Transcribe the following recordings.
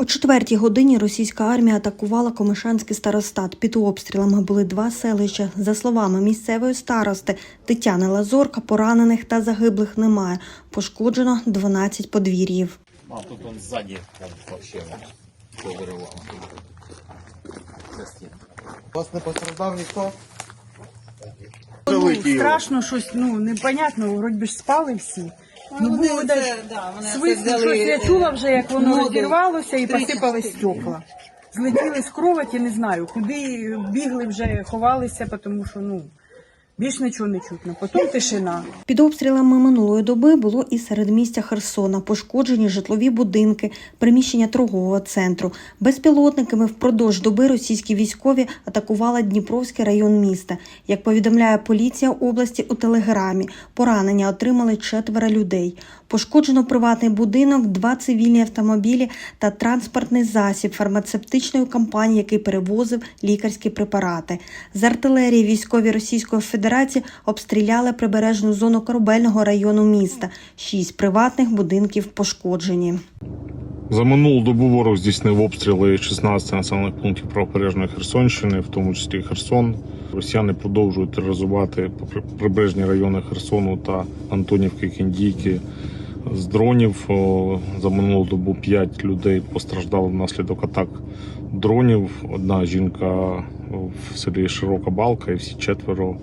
О четвертій годині російська армія атакувала Комишанський старостат. Під обстрілами були два селища. За словами місцевої старости Тетяни Лазорка, поранених та загиблих немає. Пошкоджено 12 подвір'їв. А тут он он вообще вас не постраждав ніхто? Ну, страшно щось, ну непонятно, вроді ж спали всі. Ну, вони було десь да, вони свист, це щось я чула вже, як воно моду. розірвалося і 30 посипались ступенів. стекла. Злетіли з кроваті, не знаю, куди бігли вже, ховалися, тому що ну більш нічого не чутно. Потім тишина. Під обстрілами минулої доби було і серед середмістя Херсона, пошкоджені житлові будинки, приміщення торгового центру. Безпілотниками впродовж доби російські військові атакували Дніпровський район міста. Як повідомляє поліція області у телеграмі, поранення отримали четверо людей. Пошкоджено приватний будинок, два цивільні автомобілі та транспортний засіб фармацевтичної компанії, який перевозив лікарські препарати. З артилерії військові Російської Федерації обстріляли прибережну зону корабельного району міста. Шість приватних будинків пошкоджені. За минулу добу ворог здійснив обстріли 16 населених пунктів правобережної Херсонщини, в тому числі Херсон. Росіяни продовжують тероризувати прибережні райони Херсону та Антонівки Кіндійки з дронів. За минулу добу 5 людей постраждали внаслідок атак дронів. Одна жінка в селі Широка Балка і всі четверо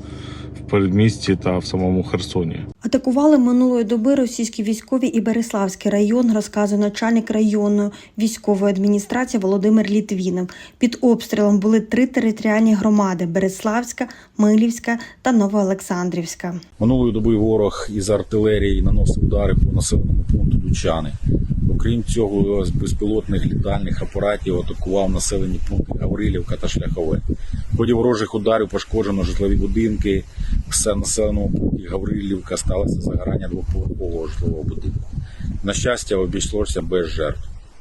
передмісті та в самому Херсоні. Атакували минулої доби російські військові і Береславський район, розказує начальник районної військової адміністрації Володимир Літвінов. Під обстрілом були три територіальні громади: Береславська, Милівська та Новоолександрівська. Минулої доби ворог із артилерії наносив удари по населеному пункту Дучани. Окрім цього, з безпілотних літальних апаратів атакував населені пункти Гаврилівка та Шляхове. В ході ворожих ударів пошкоджено житлові будинки. В населеному пункті Гаврилівка сталося загорання двоповерхового житлового будинку. На щастя, обійшлося без жертв.